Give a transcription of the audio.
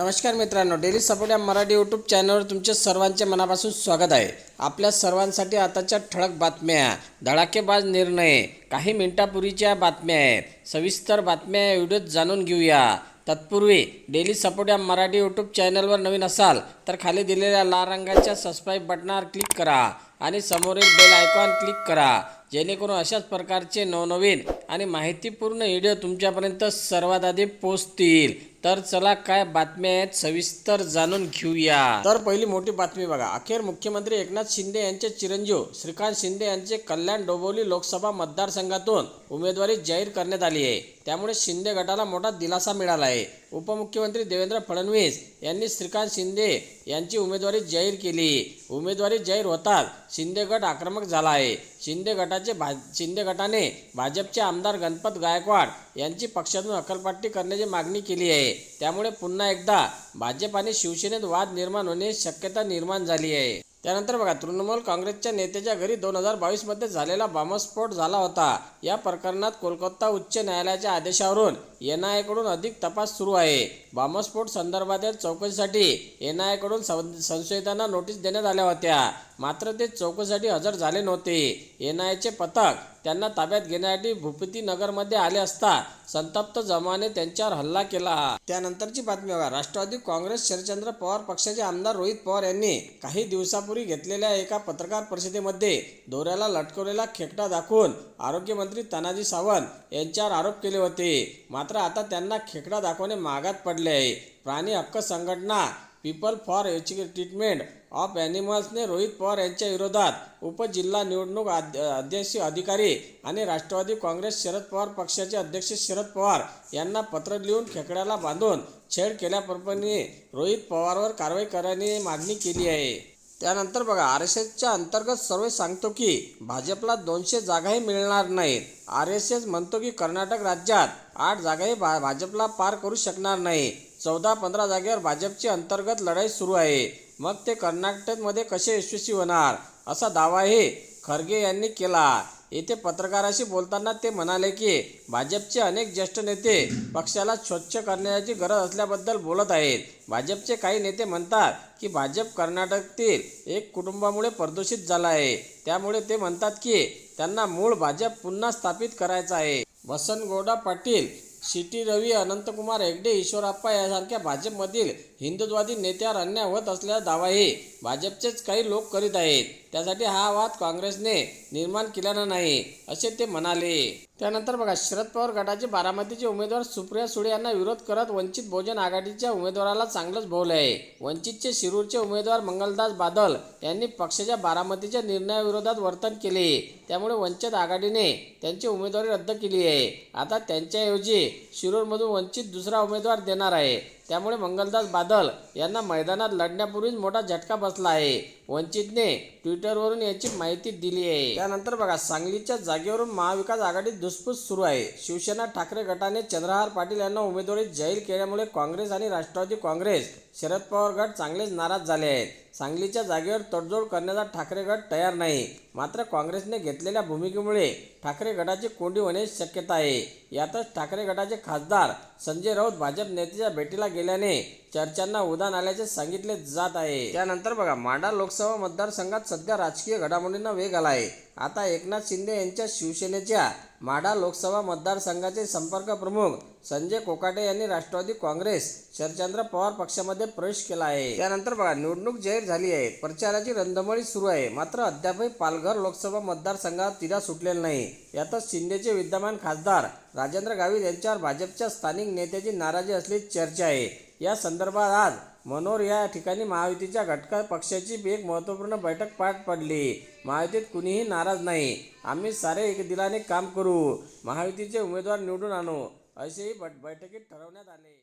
नमस्कार मित्रांनो daily support या मराठी यूट्यूब चॅनलवर तुमचे सर्वांचे मनापासून स्वागत आहे. आपल्या सर्वांसाठी आताच्या ठळक बातम्या. धडाकेबाज निर्णय. काही मिनिटापूर्वीच्या बातम्या आहेत. सविस्तर बातम्या या व्हिडिओत जाणून घेऊया. तत्पूर्वी डेली सपोर्ट या मराठी यूट्यूब चॅनलवर नवीन असाल तर खाली दिलेल्या लाल रंगाच्या सबस्क्राईब बटनावर क्लिक करा आणि समोरील बेल आयकॉन क्लिक करा. जेणेकरून अशाच प्रकारचे नवनवीन आणि माहितीपूर्ण व्हिडिओ तुमच्यापर्यंत सर्वात आधी पोहोचतील. तर चला काय बातम्या आहेत सविस्तर जाणून घेऊया. तर पहिली मोठी बातमी बघा. अखेर मुख्यमंत्री एकनाथ शिंदे यांचे चिरंजीव श्रीकांत शिंदे यांचे कल्याण डोंबिवली लोकसभा मतदारसंघातून उमेदवारी जाहीर करण्यात आली आहे. त्यामुळे शिंदे गटाला मोठा दिलासा मिळाला आहे. उपमुख्यमंत्री देवेंद्र फडणवीस यांनी श्रीकांत शिंदे यांची उमेदवारी जाहीर केली. उमेदवारी जाहीर होताच शिंदे गट आक्रमक झाला आहे. शिंदे गटाचे भा शिंदे गटाने भाजपचे आमदार गणपत गायकवाड यांची पक्षातून अकलपट्टी करण्याची मागणी केली आहे. त्यामुळे पुन्हा एकदा भाजप आणि शिवसेनेत वाद निर्माण होण्याची शक्यता निर्माण झाली आहे. त्यानंतर बघा तृणमूल काँग्रेसच्या नेत्याच्या घरी दोन हजार बावीसमध्ये झालेला बॉम्बस्फोट झाला होता. या प्रकरणात कोलकाता उच्च न्यायालयाच्या आदेशावरून एन आय एकडून अधिक तपास सुरू आहे. बॉम्बस्फोट संदर्भातील चौकशीसाठी एन आय एकडून संशयितांना नोटीस देण्यात आल्या होत्या. मात्र ते चौकशीसाठी हजर झाले नव्हते. एन आयचे पथक त्यांना ताब्यात घेण्यासाठी भूपतीनगरमध्ये आले असता संतप्त जमाने त्यांच्यावर हल्ला केला. त्यानंतरची बातमी बघा. राष्ट्रवादी काँग्रेस शरदचंद्र पवार पक्षाचे आमदार रोहित पवार यांनी काही दिवसापूर्वी घेतलेल्या एका पत्रकार परिषदेमध्ये दोऱ्याला लटकवलेला खेकडा दाखवून आरोग्यमंत्री तानाजी सावंत यांच्यावर आरोप केले होते. मात्र मात्र आता त्यांना खेकडा दाखवणे मागात पडले आहे. प्राणी हक्क संघटना पीपल फॉर ट्रीटमेंट ऑफ ॲनिमल्सने रोहित पवार यांच्या विरोधात उपजिल्हा निवडणूक अध्यक्ष अधिकारी आणि राष्ट्रवादी काँग्रेस शरद पवार पक्षाचे अध्यक्ष शरद पवार यांना पत्र लिहून खेकड्याला बांधून छेड केल्याप्रकरणी रोहित पवारवर कारवाई करण्याची मागणी केली आहे. त्यानंतर बघा आर एस एसच्या अंतर्गत सर्वे सांगतो की भाजपला दोनशे जागाही मिळणार नाहीत. आर एस एस म्हणतो की कर्नाटक राज्यात आठ जागाही भा भाजपला पार करू शकणार नाही चौदा पंधरा जागेवर भाजपची अंतर्गत लढाई सुरू आहे. मग ते कर्नाटकमध्ये कसे यशस्वी होणार? असा दावाही खरगे यांनी केला. येथे पत्रकाराशी बोलताना ते म्हणाले की भाजपचे अनेक ज्येष्ठ नेते पक्षाला स्वच्छ करण्याची गरज असल्याबद्दल बोलत आहेत. भाजपचे काही नेते म्हणतात की भाजप कर्नाटकातील एक कुटुंबामुळे प्रदूषित झाला आहे. त्यामुळे ते म्हणतात की त्यांना मूळ भाजप पुन्हा स्थापित करायचा आहे. वसंत पाटील सिटी रवी अनंतकुमार हेगडे ईश्वरप्पा यासारख्या भाजपमधील हिंदुत्ववादी नेत्यावर अन्याय होत असल्याचा दावाही भाजपचेच काही लोक करीत आहेत. त्यासाठी हा वाद काँग्रेसने निर्माण केलेला नाही असे ते म्हणाले. त्यानंतर बघा शरद पवार गटाचे बारामतीचे उमेदवार सुप्रिया सुळे यांना विरोध करत वंचित बहुजन आघाडीच्या उमेदवाराला चांगलंच भोवलं आहे वंचितचे शिरूरचे उमेदवार मंगलदास बादल यांनी पक्षाच्या बारामतीच्या निर्णयाविरोधात वर्तन केले. त्यामुळे वंचित आघाडीने त्यांची उमेदवारी रद्द केली आहे. आता त्यांच्याऐवजी शिरूरमधून वंचित दुसरा उमेदवार देणार आहे. त्यामुळे मंगलदास बादल यांना मैदानात लढण्यापूर्वीच मोठा झटका बसला आहे. वंचितने ट्विटरवरून याची माहिती दिली आहे. त्यानंतर बघा सांगलीच्या जागेवरून महाविकास आघाडीत धुसफूस सुरू आहे. शिवसेना ठाकरे गटाने चंद्रहार पाटील यांना उमेदवारी जाहीर केल्यामुळे काँग्रेस आणि राष्ट्रवादी काँग्रेस शरद पवार गट चांगलेच नाराज झाले आहेत. सांगलीच्या जागेवर तडजोड करण्याचा ठाकरे गट तयार नाही. मात्र काँग्रेसने घेतलेल्या भूमिकेमुळे ठाकरे गटाची कोंडी होण्याची शक्यता आहे. यातच ठाकरे गटाचे खासदार संजय राऊत भाजप नेत्याच्या भेटीला गेल्याने चर्चांना उदान आल्याचे सांगितले जात आहे. त्यानंतर बघा मांडा लोकसभा मतदारसंघात सध्या राजकीय घडामोडींना वेग आला आहे आता एकनाथ शिंदे यांच्या शिवसेनेच्या माढा लोकसभा मतदारसंघाचे संपर्क प्रमुख संजय कोकाटे यांनी राष्ट्रवादी काँग्रेस शरचंद्र पवार पक्षामध्ये प्रवेश केला आहे. त्यानंतर बघा निवडणूक जाहीर झाली आहे. प्रचाराची रंधमळी सुरू आहे. मात्र अद्यापही पालघर लोकसभा मतदारसंघात तिरा सुटलेला नाही. यातच शिंदेचे विद्यमान खासदार राजेंद्र गावित यांच्यावर भाजपच्या स्थानिक नेत्याची नाराजी असली चर्चा आहे. या संदर्भात आज मनोर या ठिकाणी महायुतीच्या घटका पक्षाची एक महत्त्वपूर्ण बैठक पार पडली. महायुतीत कुणीही नाराज नाही. आम्ही सारे एक दिलाने काम करू. महायुतीचे उमेदवार निवडून आणू असेही बैठकीत ठरवण्यात आले.